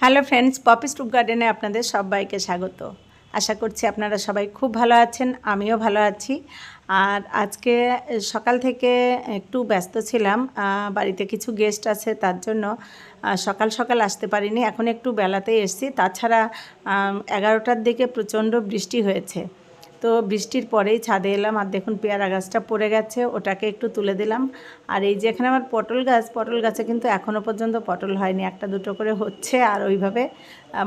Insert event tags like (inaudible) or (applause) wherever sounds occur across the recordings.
Hello friends, poppy stoop গার্ডেনে আপনাদের সবাইকে স্বাগত। আশা করছি আপনারা সবাই খুব ভালো আছেন, আমিও ভালো আছি। আর আজকে সকাল থেকে একটু ব্যস্ত ছিলাম বাড়িতে কিছু গেস্ট আছে, তার জন্য সকাল সকাল আসতে পারিনি, এখন একটু বেলাতে এসেছি। তাছাড়া এগারোটার দিকে প্রচণ্ড বৃষ্টি হয়েছে। তো বৃষ্টির পরেই ছাদে এলাম আর দেখুন পেয়ারা গাছটা পড়ে গেছে, ওটাকে একটু তুলে দিলাম। আর এই যে এখানে আমার পটল গাছ, পটল গাছে কিন্তু এখনও পর্যন্ত পটল হয়নি, একটা দুটো করে হচ্ছে আর ওইভাবে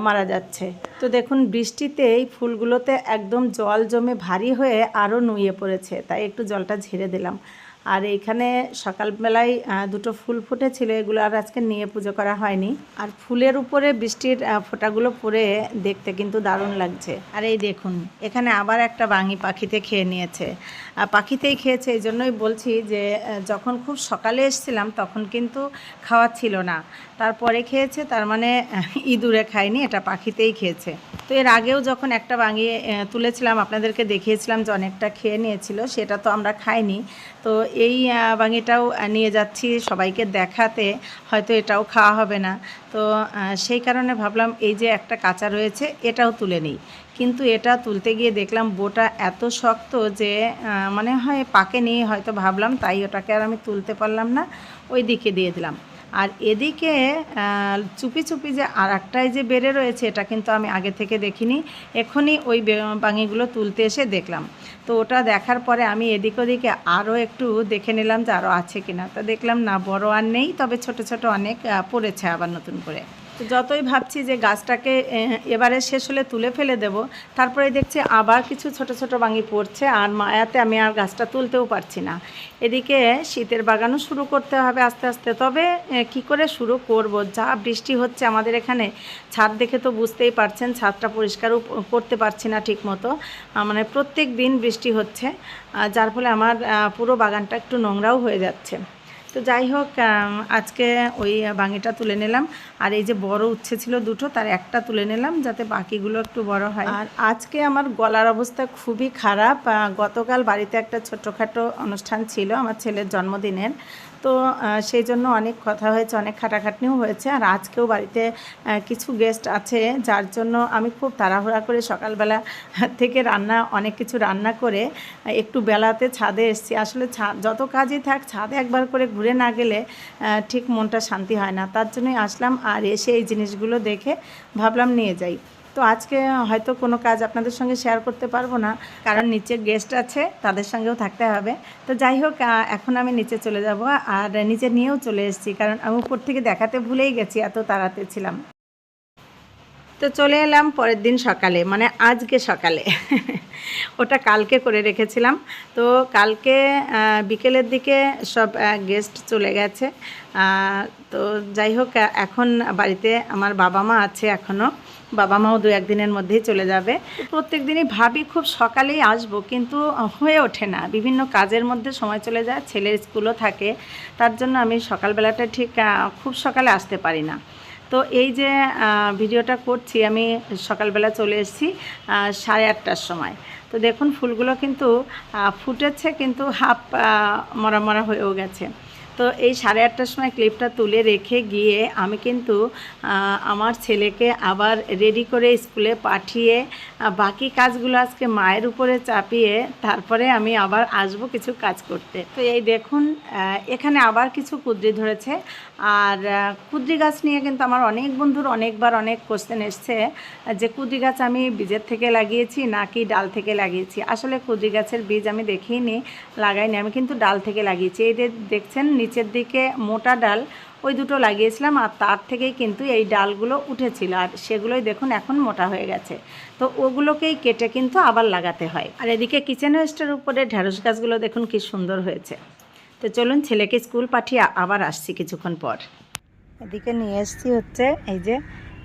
মারা যাচ্ছে। তো দেখুন বৃষ্টিতে এই ফুলগুলোতে একদম জল জমে ভারী হয়ে আরও নুয়ে পড়েছে, তাই একটু জলটা ঝেড়ে দিলাম। আর এইখানে সকালবেলায় দুটো ফুল ফুটেছিল, এগুলো আর আজকে নিয়ে পুজো করা হয়নি। আর ফুলের উপরে বৃষ্টির ফোঁটাগুলো পড়ে দেখতে কিন্তু দারুণ লাগছে। আর এই দেখুন, এখানে আবার একটা বাঙি পাখিতে খেয়ে নিয়েছে। আর পাখিতেই খেয়েছে, এই জন্যই বলছি যে যখন খুব সকালে এসেছিলাম তখন কিন্তু খাওয়া ছিল না। তারপরে খেয়েছে, তার মানে ইঁদুরে খায়নি, এটা পাখিতেই খেয়েছে। তো এর আগেও যখন একটা বাঙি আহ, তুলেছিলাম আপনাদেরকে দেখিয়েছিলাম যে অনেকটা খেয়ে নিয়েছিল সেটা তো আমরা খাইনি। তো এই বাঙিটাও নিয়ে যাচ্ছি সবাইকে দেখাতে হয়তো এটাও খাওয়া হবে না। তো সেই কারণে ভাবলাম এই যে একটা কাঁচা রয়েছে এটাও তুলে নিই। কিন্তু এটা তুলতে গিয়ে দেখলাম বোটা এত শক্ত যে মানে হয় পাকেনি হয়তো ভাবলাম তাই ওটাকে আর আমি তুলতে পারলাম না। ওই দিকে দিয়ে দিলাম। আর এদিকে চুপি চুপি যে আর একটাই যে বেড়ে রয়েছে, এটা কিন্তু আমি আগে থেকে দেখিনি। এখনই ওই বাঙিগুলো তুলতে এসে দেখলাম। তো ওটা দেখার পরে আমি এদিক ওদিকে আরও একটু দেখে নিলাম যে আরও আছে কিনা। তা দেখলাম না, বড় আর নেই, তবে ছোট ছোট অনেক পড়েছে আবার নতুন করে। তো যতই ভাবছি যে গাছটাকে এবারে শেষ হলে তুলে ফেলে দেব, তারপরে দেখছি আবার কিছু ছোট ছোট বাঙি পড়ছে আর মায়াতে আমি আর গাছটা তুলতেও পারছি না। এদিকে শীতের বাগানও শুরু করতে হবে আস্তে আস্তে, তবে কি করে শুরু করব? যা বৃষ্টি হচ্ছে আমাদের এখানে, ছাদ দেখে তো বুঝতেই পারছেন, ছাদটা পরিষ্কারও করতে পারছি না ঠিক মতো মানে প্রত্যেক দিন বৃষ্টি হচ্ছে যার ফলে আমার পুরো বাগানটা একটু নোংরাও হয়ে যাচ্ছে। তো যাই হোক আজকে ওই বাঙিটা তুলে নিলাম। আর এই যে বড় উচ্ছে ছিল দুটো, তার একটা তুলে নিলাম যাতে বাকিগুলো একটু বড় হয়। আর আজকে আমার গলার অবস্থা খুবই খারাপ। গতকাল বাড়িতে একটা ছোটোখাটো অনুষ্ঠান ছিল, আমার ছেলের জন্মদিনের। তো সেই জন্য অনেক কথা হয়েছে, অনেক খাটাখাটনিও হয়েছে। আর আজকেও বাড়িতে কিছু গেস্ট আছে, যার জন্য আমি খুব তাড়াহুড়া করে সকালবেলা থেকে রান্না, অনেক কিছু রান্না করে একটু বেলাতে ছাদে এসেছি। আসলে ছাদ যত কাজই থাক, ছাদে একবার করে ঘুরে না গেলে ঠিক মনটা শান্তি হয় না। তার জন্যই আসলাম আর এসে এই জিনিসগুলো দেখে ভাবলাম নিয়ে যাই। তো আজকে হয়তো কোনো কাজ আপনাদের সঙ্গে শেয়ার করতে পারব না, কারণ নিচে গেস্ট আছে, তাদের সঙ্গেও থাকতে হবে। তো যাই হোক এখন আমি নিচে চলে যাব, আর নিচে নিয়েও চলে এসেছি, কারণ আমি উপর থেকে দেখাতে ভুলেই গেছি, এত তাড়াতে ছিলাম। তো চলে এলাম পরের দিন সকালে মানে আজকে সকালে। (laughs) ওটা কালকে করে রেখেছিলাম। তো কালকে বিকেলের দিকে সব গেস্ট চলে গেছে। তো যাই হোক, এখন বাড়িতে আমার বাবা মা আছে এখনও বাবা মাও দু একদিনের মধ্যেই চলে যাবে। প্রত্যেক দিনই ভাবি খুব সকালেই আসব, কিন্তু হয়ে ওঠে না। বিভিন্ন কাজের মধ্যে সময় চলে যায়, ছেলের স্কুলও থাকে। তার জন্য আমি সকালবেলাটা ঠিক খুব সকালে আসতে পারি না। তো এই যে ভিডিওটা করছি, আমি সকালবেলা চলে এসেছি সাড়ে আটটার সময়। তো দেখুন, ফুলগুলো কিন্তু ফুটেছে, কিন্তু হাফ মরা মরা হয়েও গেছে। তো এই সাড়ে আটটার সময় ক্লিপটা তুলে রেখে গিয়ে আমি কিন্তু আমার ছেলেকে আবার রেডি করে স্কুলে পাঠিয়ে বাকি কাজগুলো আজকে মায়ের উপরে চাপিয়ে তারপরে আমি আবার আসব কিছু কাজ করতে। তো এই দেখুন এখানে আবার কিছু কুদ্রি ধরেছে। আর কুদ্রি গাছ নিয়ে কিন্তু আমার অনেক বন্ধুর অনেকবার অনেক কোশ্চেন এসছে, যে কুদ্রি গাছ আমি বীজের থেকে লাগিয়েছি নাকি ডাল থেকে লাগিয়েছি? আসলে কুদ্রি গাছের বীজ আমি দেখিনি, লাগাইনি, আমি কিন্তু ডাল থেকে লাগিয়েছি। এই দেখছেন নিচের দিকে মোটা ডাল ওই দুটো লাগিয়েছিলাম আর তার থেকেই কিন্তু এই ডালগুলো উঠেছিল। আর সেগুলোই দেখুন এখন মোটা হয়ে গেছে। তো ওগুলোকেই কেটে কিন্তু আবার লাগাতে হয়। আর এদিকে কিচেন ওয়েস্টের উপরে ঢ্যাঁড়স গাছগুলো দেখুন কি সুন্দর হয়েছে। তো চলুন ছেলেকে স্কুল পাঠিয়ে আবার আসছি কিছুক্ষণ পর। এদিকে নিয়ে এসছি হচ্ছে এই যে,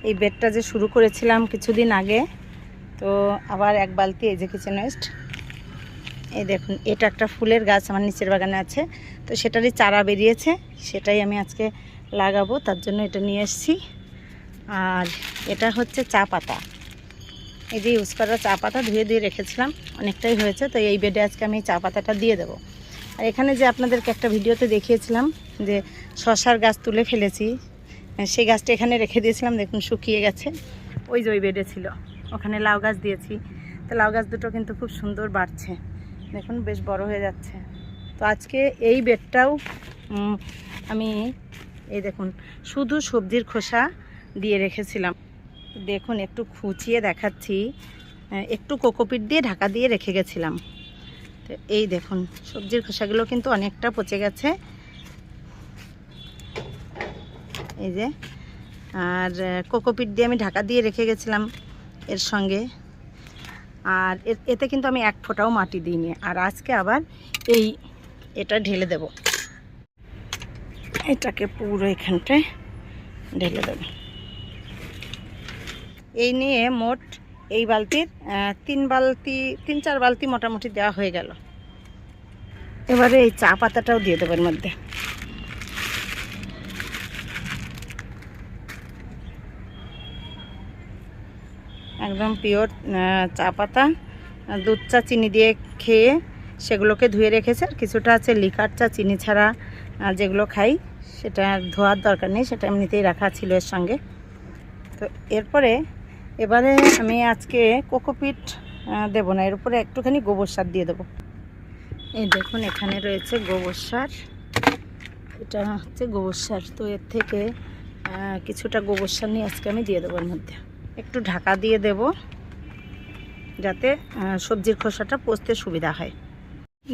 এই বেডটা যে শুরু করেছিলাম কিছুদিন আগে। তো আবার এক বালতি এই যে কিচেন ওয়েস্ট এই দেখুন, এটা একটা ফুলের গাছ আমার নিচের বাগানে আছে। তো সেটারই চারা বেরিয়েছে, সেটাই আমি আজকে লাগাবো, তার জন্য এটা নিয়ে এসেছি। আর এটা হচ্ছে চা পাতা। এই যে ইউজ করা চা পাতা ধুয়ে ধুয়ে রেখেছিলাম, অনেকটাই হয়েছে, তো এই বেডে আজকে আমি চা পাতাটা দিয়ে দেবো। আর এখানে যে আপনাদেরকে একটা ভিডিওতে দেখিয়েছিলাম যে শশার গাছ তুলে ফেলেছি, সেই গাছটা এখানে রেখে দিয়েছিলাম, দেখুন শুকিয়ে গেছে। ওই যে ওই বেডে ছিল, ওখানে লাউ গাছ দিয়েছি। তো লাউ গাছ দুটো কিন্তু খুব সুন্দর বাড়ছে। দেখুন, বেশ বড় হয়ে যাচ্ছে। তো আজকে এই বেডটাও আমি এই দেখুন, শুধু সবজির খোসা দিয়ে রেখেছিলাম। দেখুন, একটু খুঁচিয়ে দেখাচ্ছি। একটু কোকোপিট দিয়ে ঢাকা দিয়ে রেখে গেছিলাম। তো এই দেখুন, সবজির খোসাগুলো কিন্তু অনেকটা পচে গেছে। এই যে, আর কোকোপিট দিয়ে আমি ঢাকা দিয়ে রেখে গেছিলাম এর সঙ্গে। আর এতে কিন্তু আমি এক ফোঁটাও মাটি দিইনি। আর আজকে আবার এই, এটা ঢেলে দেব। এটাকে পুরো এখানটায় ঢেলে দেব। এই নিয়ে মোট এই বালতির তিন বালতি, তিন চার বালতি মোটামুটি দেওয়া হয়ে গেল। এবারে এই চা পাতাটাও দিয়ে দেবো এর মধ্যে। একদম পিওর চা পাতা দুধ চা চিনি দিয়ে খেয়ে সেগুলোকে ধুয়ে রেখেছে। আর কিছুটা আছে লিকার চা, চিনি ছাড়া যেগুলো খাই, সেটা ধোয়ার দরকার নেই, সেটা এমনিতেই রাখা ছিল এর সঙ্গে। তো এরপরে, এবারে আমি আজকে কোকোপিট দেবো না, এর উপরে একটুখানি গোবর সার দিয়ে দেবো। এই দেখুন, এখানে রয়েছে গোবর সার। এটা হচ্ছে গোবর সার। তো এর থেকে কিছুটা গোবর সার নিয়ে আজকে আমি দিয়ে দেবো এর মধ্যে। একটু ঢাকা দিয়ে দেব, যাতে সবজির খোসাটা পচতে সুবিধা হয়।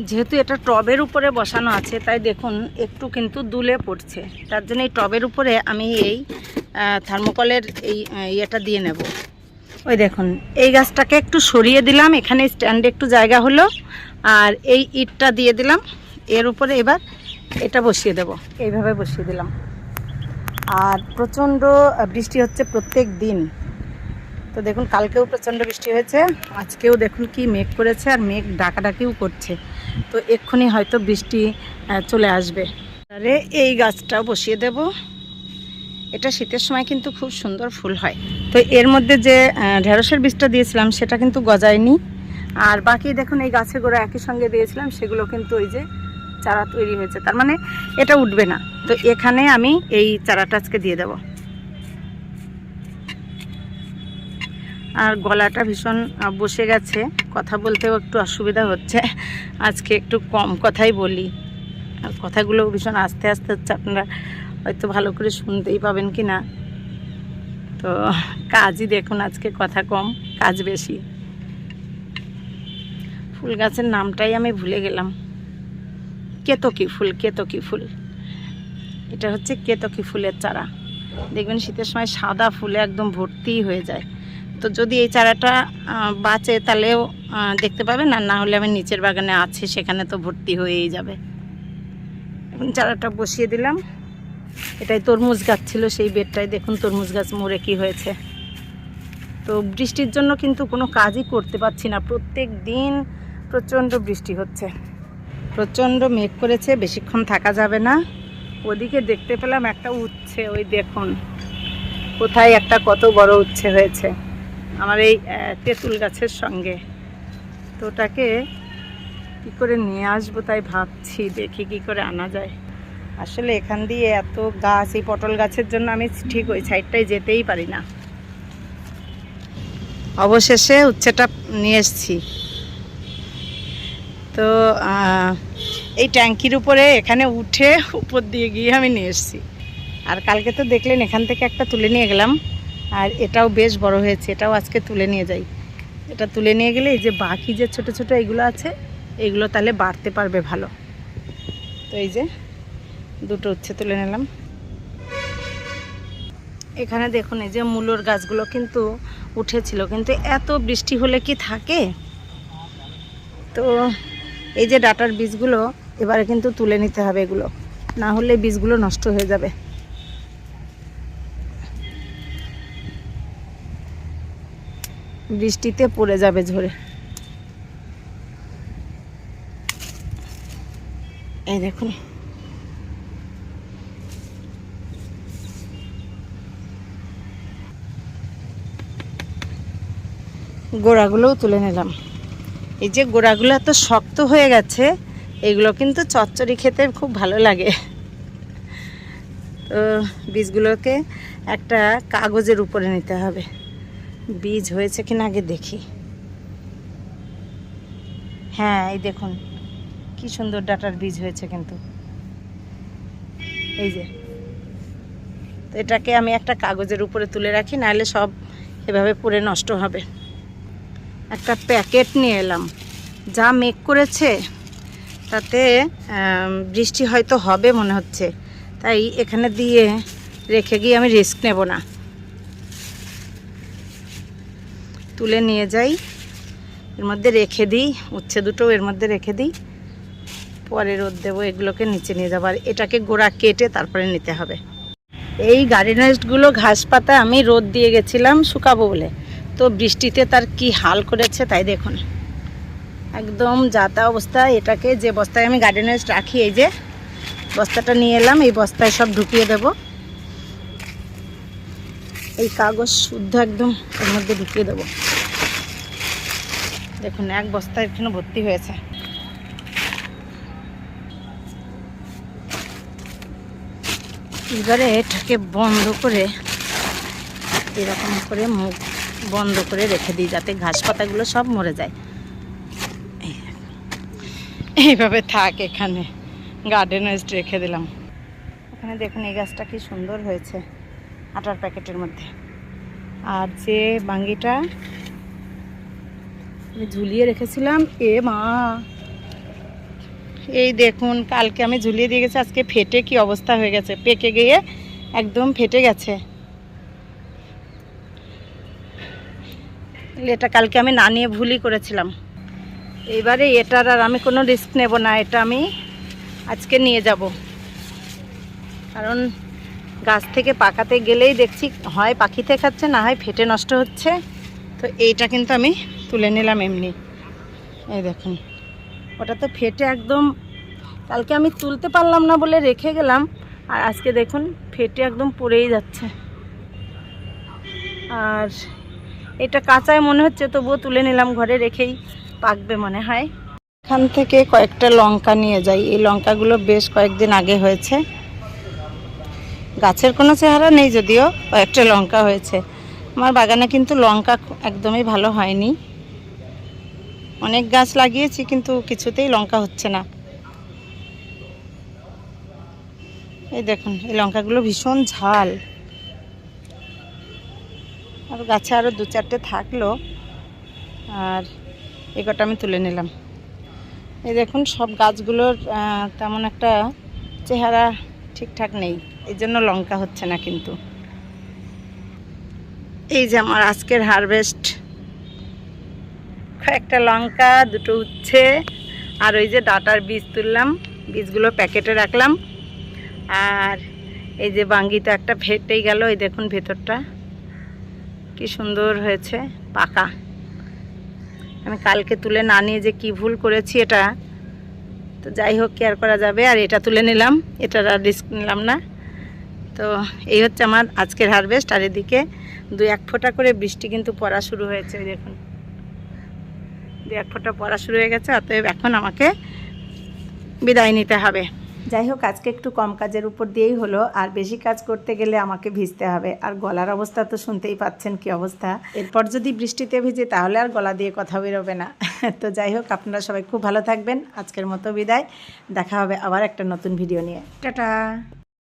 যেহেতু এটা টবের উপরে বসানো আছে, তাই দেখুন একটু কিন্তু দুলে পড়ছে। তার জন্য এই টবের উপরে আমি এই থার্মোকলের এই ইয়েটা দিয়ে নেব। ওই দেখুন, এই গাছটাকে একটু সরিয়ে দিলাম, এখানে স্ট্যান্ডে একটু জায়গা হলো, আর এই ইটটা দিয়ে দিলাম। এর উপরে এবার এটা বসিয়ে দেব, এইভাবে বসিয়ে দিলাম। আর প্রচণ্ড বৃষ্টি হচ্ছে প্রত্যেক দিন। তো দেখুন, কালকেও প্রচণ্ড বৃষ্টি হয়েছে, আজকেও দেখুন কি মেঘ করেছে আর মেঘ ডাকাডাকিও করছে। তো এক্ষুনি হয়তো বৃষ্টি চলে আসবে। আরে এই গাছটাও বসিয়ে দেব। এটা শীতের সময় কিন্তু খুব সুন্দর ফুল হয়। তো এর মধ্যে যে ঢেঁড়সের বীজটা দিয়েছিলাম, সেটা কিন্তু গজায়নি। আর বাকি দেখুন, এই গাছের গোড়া একই সঙ্গে দিয়েছিলাম, সেগুলো কিন্তু ওই যে চারা তৈরি হয়েছে। তার মানে এটা উঠবে না। তো এখানে আমি এই চারাটা আজকে দিয়ে দেবো। আর গলাটা ভীষণ বসে গেছে। কথা বলতেও একটু অসুবিধা হচ্ছে। আজকে একটু কম কথাই বলি। আর কথাগুলো ভীষণ আস্তে আস্তে হচ্ছে, আপনারা হয়তো ভালো করে শুনতেই পাবেন কি না। তো কাজই দেখুন, আজকে কথা কম, কাজ বেশি। ফুল গাছের নামটাই আমি ভুলে গেলাম। কেতকী ফুল কেতকী ফুল। এটা হচ্ছে কেতকী ফুলের চারা। দেখবেন শীতের সময় সাদা ফুলে একদম ভর্তি হয়ে যায়। তো যদি এই চারাটা বাঁচে তাহলেও দেখতে পাবেন। আর না হলে আমি নিচের বাগানে আছে, সেখানে তো ভর্তি হয়েই যাবে। এখন চারাটা বসিয়ে দিলাম। এটাই তরমুজ গাছ ছিল, সেই বেডটাই দেখুন তরমুজ গাছ মরে কি হয়েছে। তো বৃষ্টির জন্য কিন্তু কোনো কাজই করতে পারছি না। প্রত্যেক দিন প্রচণ্ড বৃষ্টি হচ্ছে। প্রচণ্ড মেঘ করেছে, বেশিক্ষণ থাকা যাবে না। ওদিকে দেখতে পেলাম একটা উচ্ছে, ওই দেখুন। কোথায় একটা কত বড় উচ্ছে হয়েছে। আমার এই তেঁতুল গাছের সঙ্গে। তো ওটাকে কী করে নিয়ে আসব তাই ভাবছি, দেখি কি করে আনা যায়। আসলে এখান দিয়ে এত গাছ, এই পটল গাছের জন্য আমি ঠিক ওই সাইডটায় যেতেই পারি না। অবশেষে উচ্ছেটা নিয়ে এসছি। তো এই ট্যাঙ্কির উপরে এখানে উঠে উপর দিয়ে গিয়ে আমি নিয়ে এসেছি। আর কালকে তো দেখলেন এখান থেকে একটা তুলে নিয়ে গেলাম। আর এটাও বেশ বড় হয়েছে, এটাও আজকে তুলে নিয়ে যাই। এটা তুলে নিয়ে গেলে এই যে বাকি যে ছোট ছোট এগুলো আছে, এগুলো তাহলে বাড়তে পারবে ভালো। তো এই যে দুটো উচ্ছে তুলে নিলাম। এখানে দেখুন, এই যে মূলোর গাছগুলো কিন্তু উঠেছিল, কিন্তু এত বৃষ্টি হলে কি থাকে? তো এই যে ডাটার বীজগুলো এবারে কিন্তু তুলে নিতে হবে এগুলো, না হলে বীজগুলো নষ্ট হয়ে যাবে। বৃষ্টিতে পড়ে যাবে ঝরে। এই দেখুন। গোড়াগুলোও তুলে নিলাম। এই যে গোড়াগুলো এত শক্ত হয়ে গেছে, এগুলো কিন্তু চচ্চড়ি খেতে খুব ভালো লাগে। তো বীজগুলোকে একটা কাগজের উপরে নিতে হবে। বীজ হয়েছে কিনা আগে দেখি। হ্যাঁ এই দেখুন, কি সুন্দর ডাটার বীজ হয়েছে কিন্তু। এই যে, তো এটাকে আমি একটা কাগজের উপরে তুলে রাখি, নাহলে সব এভাবে পুড়ে নষ্ট হবে। একটা প্যাকেট নিয়ে এলাম। যা মেঘ করেছে, তাতে বৃষ্টি হয়তো হবে মনে হচ্ছে। তাই এখানে দিয়ে রেখে গিয়ে আমি রিস্ক নেব না। তুলে নিয়ে যাই। এর মধ্যে রেখে দিই, উচ্ছে দুটো এর মধ্যে রেখে দিই। পরে রোদ দেবো, এগুলোকে নিচে নিয়ে যাব। আর এটাকে গোড়া কেটে তারপরে নিতে হবে। এই গাড়ি নেস্টগুলো ঘাস পাতা আমি রোদ দিয়ে গেছিলাম শুকাবো বলে। তো বৃষ্টিতে তার কি হাল করেছে তাই দেখুন। একদম যাতা অবস্থা। এটাকে যে বস্তায় আমি গার্ডেন ওয়েস্ট রাখি, এই যে বস্তাটা নিয়ে এলাম, এই বস্তায় সব ঢুকিয়ে দেব। এই কাগজ শুদ্ধ একদম এর মধ্যে ঢুকিয়ে দেব। দেখুন, এক বস্তা এখানে ভর্তি হয়েছে। এবারে এটাকে বন্ধ করে, এরকম করে মুখ বন্ধ করে রেখে দিই, যাতে ঘাস পাতাগুলো সব মরে যায়। এইভাবে থাক এখানে। গার্ডেন ওয়েস্ট রেখে দিলাম। এখানে দেখুন, এই গাছটা কি সুন্দর হয়েছে, আটার প্যাকেটের মধ্যে। আর যে বাঙ্গিটা আমি ঝুলিয়ে রেখেছিলাম। এ মা। এই দেখুন, কালকে আমি ঝুলিয়ে দিয়ে গেছি, আজকে ফেটে কি অবস্থা হয়ে গেছে। পেকে গিয়ে একদম ফেটে গেছে। এটা কালকে আমি না নিয়ে ভুলই করেছিলাম। এবারে এটার আর আমি কোনো রিস্ক নেব না, এটা আমি আজকে নিয়ে যাব। কারণ গাছ থেকে পাকাতে গেলেই দেখছি, হয় পাখিতে খাচ্ছে, না হয় ফেটে নষ্ট হচ্ছে। তো এইটা কিন্তু আমি তুলে নিলাম এমনি। এই দেখুন। ওটা তো ফেটে একদম, কালকে আমি তুলতে পারলাম না বলে রেখে গেলাম। আর আজকে দেখুন, ফেটে একদম পড়েই যাচ্ছে। আর এটা কাঁচায় মনে হচ্ছে, তবুও তুলে নিলাম ঘরে রেখেই। পাকবে মনে হয়। এখান থেকে কয়েকটা লঙ্কা নিয়ে যাই। এই লঙ্কাগুলো বেশ কয়েকদিন আগে হয়েছে। গাছের কোনো চেহারা নেই যদিও, কয়েকটা লঙ্কা হয়েছে। আমার বাগানে কিন্তু লঙ্কা একদমই ভালো হয়নি। অনেক গাছ লাগিয়েছি, কিন্তু কিছুতেই লঙ্কা হচ্ছে না। এই দেখুন, এই লঙ্কাগুলো ভীষণ ঝাল। আর গাছে আরও দু চারটে থাকল, আর এ কটা আমি তুলে নিলাম। এই দেখুন, সব গাছগুলোর তেমন একটা চেহারা ঠিকঠাক নেই, এই জন্য লঙ্কা হচ্ছে না কিন্তু। এই যে আমার আজকের হারভেস্ট একটা লঙ্কা, দুটো উচ্ছে, আর ওই যে ডাটার বীজ তুললাম। বীজগুলো প্যাকেটে রাখলাম। আর এই যে বাঙ্গিটা একটা ফেটেই গেল, এই দেখুন ভেতরটা। কি সুন্দর হয়েছে, পাকা। আমি কালকে তুলে না নিয়ে যে কি ভুল করেছি এটা, তো যাই হোক কেয়ার করা যাবে? আর এটা তুলে নিলাম, এটা আর রিস্ক নিলাম না। তো এই হচ্ছে আমার আজকের হারভেস্ট, আর এদিকে দু এক ফোঁটা করে বৃষ্টি কিন্তু পড়া শুরু হয়েছে দেখুন। দু এক ফোঁটা পড়া শুরু হয়ে গেছে অতএব এখন আমাকে বিদায় নিতে হবে। যাই হোক আজকে একটু কম কাজের উপর দিয়েই হলো আর বেশি কাজ করতে গেলে আমাকে ভিজতে হবে। আর গলার অবস্থা তো শুনতেই পাচ্ছেন কি অবস্থা। এরপর যদি বৃষ্টিতে ভিজে তাহলে আর গলা দিয়ে কথা বেরোবে না। (laughs) তো যাই হোক আপনারা সবাই খুব ভালো থাকবেন। আজকের মতো বিদায়। দেখা হবে আবার একটা নতুন ভিডিও নিয়ে। টাটা।